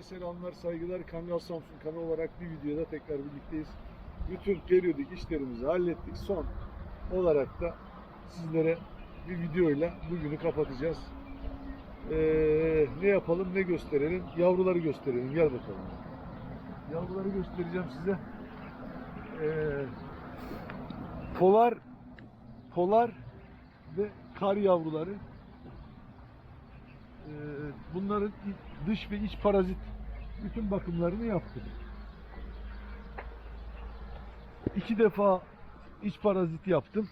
Herkese selamlar, saygılar. Kangal Samsun kanalı olarak bir videoda tekrar birlikteyiz. Bütün periyodik işlerimizi hallettik. Son olarak da sizlere bir videoyla bugünü kapatacağız. Ee, ne yapalım, ne gösterelim? Yavruları gösterelim. Gel bakalım. Yavruları göstereceğim size. Ee, polar, polar ve kar yavruları. Ee, bunların dış ve iç parazit bütün bakımlarını yaptık. İki defa iç parazit yaptım.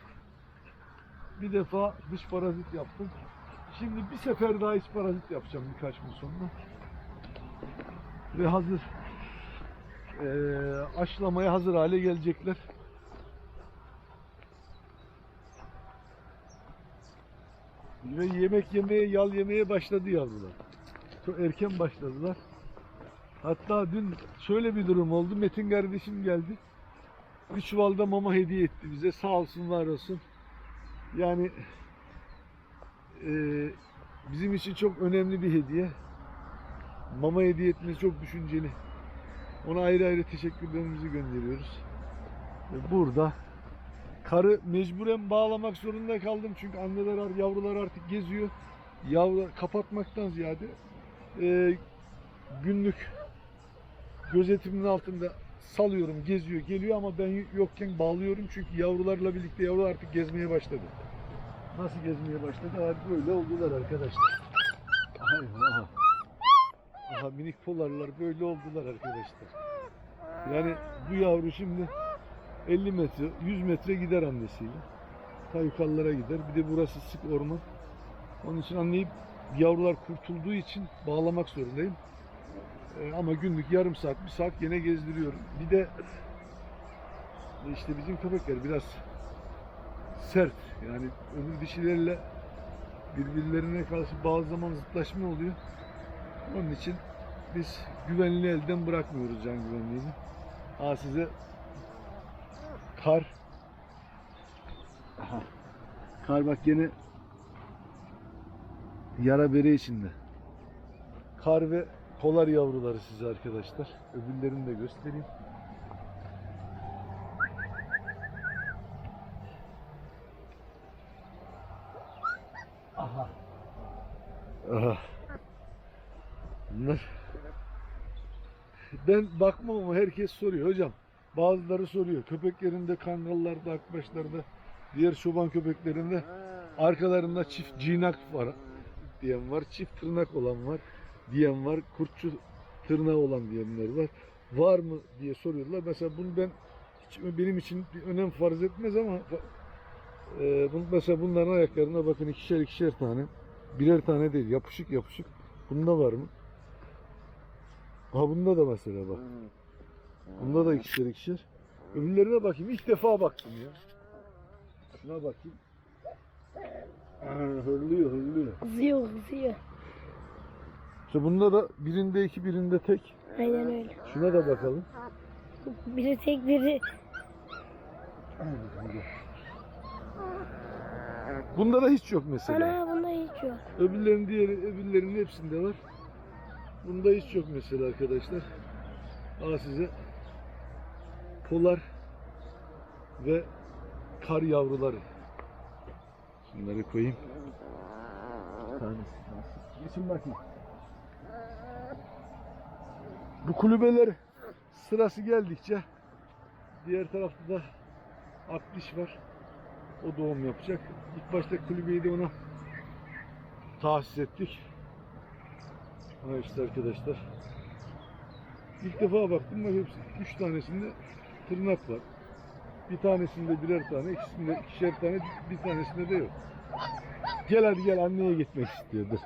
Bir defa dış parazit yaptım. Şimdi bir sefer daha iç parazit yapacağım birkaç gün sonra. Ve hazır eee aşılamaya hazır hale gelecekler. Ve yemek yemeye, yal yemeye başladı yavrular. Çok erken başladılar. Hatta dün şöyle bir durum oldu. Metin kardeşim geldi. Bir çuvalda mama hediye etti bize. Sağ olsun, var olsun. Yani eee, bizim için çok önemli bir hediye. Mama hediye etmesi çok düşünceli. Ona ayrı ayrı teşekkürlerimizi gönderiyoruz. Ve burada karı mecburen bağlamak zorunda kaldım çünkü anneler yavrular artık geziyor. Yavrular kapatmaktan ziyade e, günlük gözetimin altında salıyorum, geziyor, geliyor ama ben yokken bağlıyorum çünkü yavrularla birlikte yavrular artık gezmeye başladı. Nasıl gezmeye başladı? Abi böyle oldular arkadaşlar. Ay, aha. Aha minik polarlar böyle oldular arkadaşlar. Yani bu yavru şimdi 50 metre, 100 metre gider annesiyle. Ta gider. Bir de burası sık orman. Onun için anlayıp yavrular kurtulduğu için bağlamak zorundayım. Ee, ama günlük yarım saat, bir saat gene gezdiriyorum. Bir de işte bizim köpekler biraz sert. Yani öbür dişilerle birbirlerine karşı bazı zaman zıtlaşma oluyor. Onun için biz güvenliği elden bırakmıyoruz can güvenliğini. Ha size kar. Aha. Kar bak yine yara bere içinde. Kar ve polar yavruları size arkadaşlar. Öbürlerini de göstereyim. Aha. Aha. Bunlar ben bakmam ama herkes soruyor hocam. Bazıları soruyor. Köpeklerinde, kangallarda, akbaşlarda, diğer çoban köpeklerinde arkalarında çift cinak var diyen var. Çift tırnak olan var diyen var. Kurtçu tırnağı olan diyenler var. Var mı diye soruyorlar. Mesela bunu ben hiç benim için bir önem farz etmez ama e, bu- mesela bunların ayaklarına bakın ikişer ikişer tane. Birer tane değil. Yapışık yapışık. Bunda var mı? Ha bunda da mesela bak. Bunda da ikişer ikişer. Öbürlerine bakayım. İlk defa baktım ya. Şuna bakayım. Aa, hırlıyor hırlıyor. Kızıyor kızıyor. İşte bunda da birinde iki birinde tek. Aynen öyle. Şuna da bakalım. Biri tek biri Bunda da hiç yok mesela. ana bunda hiç yok. Öbürlerin diğeri, öbürlerinin hepsinde var. Bunda hiç yok mesela arkadaşlar. Aa size polar ve kar yavruları. Şunları koyayım. Bir tanesi? Geçin bakayım. Bu kulübeler sırası geldikçe diğer tarafta da akdiş var. O doğum yapacak. İlk başta kulübeyi de ona tahsis ettik. Ha işte arkadaşlar. İlk defa baktım bak hepsi. Üç tanesinde tırnak var. Bir tanesinde birer tane, ikisinde ikişer tane, bir tanesinde de yok. Gel hadi gel anneye gitmek istiyordur.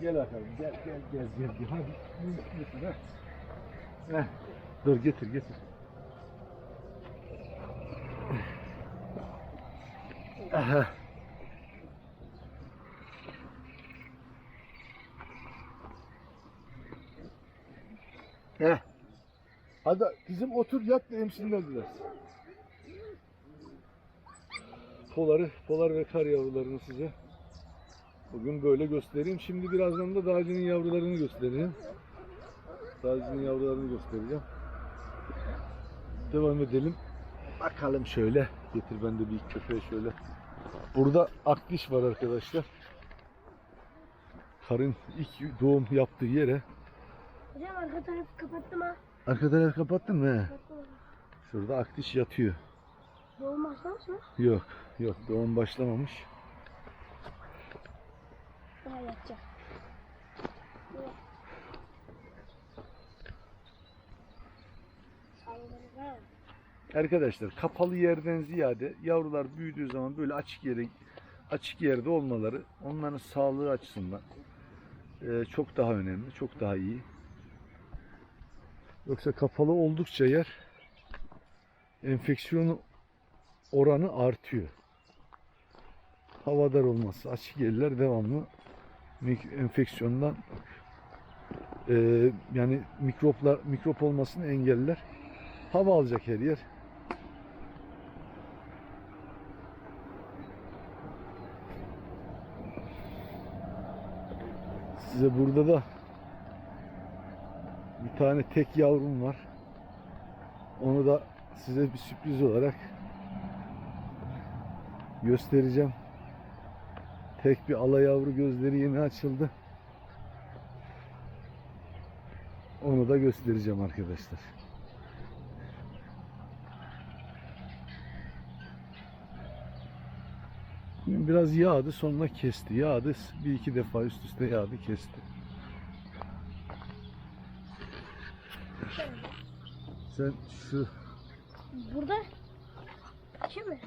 Gel bakalım gel gel gel gel gel. Hadi. Heh. Dur getir getir. Aha. Heh. Hadi kızım otur yat da emsinler biraz. Poları, polar ve kar yavrularını size bugün böyle göstereyim. Şimdi birazdan da dağcının yavrularını göstereyim. Tazinin yavrularını göstereceğim. Devam edelim. Bakalım şöyle. Getir ben de bir köpeğe şöyle. Burada akdiş var arkadaşlar. Karın ilk doğum yaptığı yere. Hocam arka tarafı kapattım ha. Arka tarafı kapattın mı? Kapattım. Şurada akdiş yatıyor. Doğum başlamış mı? Yok, yok doğum başlamamış. Daha yatacak. Saldırı Arkadaşlar kapalı yerden ziyade yavrular büyüdüğü zaman böyle açık yere açık yerde olmaları onların sağlığı açısından eee, çok daha önemli, çok daha iyi. Yoksa kapalı oldukça yer enfeksiyon oranı artıyor. Havadar olması, açık yerler devamlı enfeksiyondan eee, yani mikroplar mikrop olmasını engeller. Hava alacak her yer. Size burada da bir tane tek yavrum var. Onu da size bir sürpriz olarak göstereceğim. Tek bir ala yavru gözleri yeni açıldı. Onu da göstereceğim arkadaşlar. Biraz yağdı sonra kesti. Yağdı bir iki defa üst üste yağdı kesti. Sen şu Burada. Kim mi?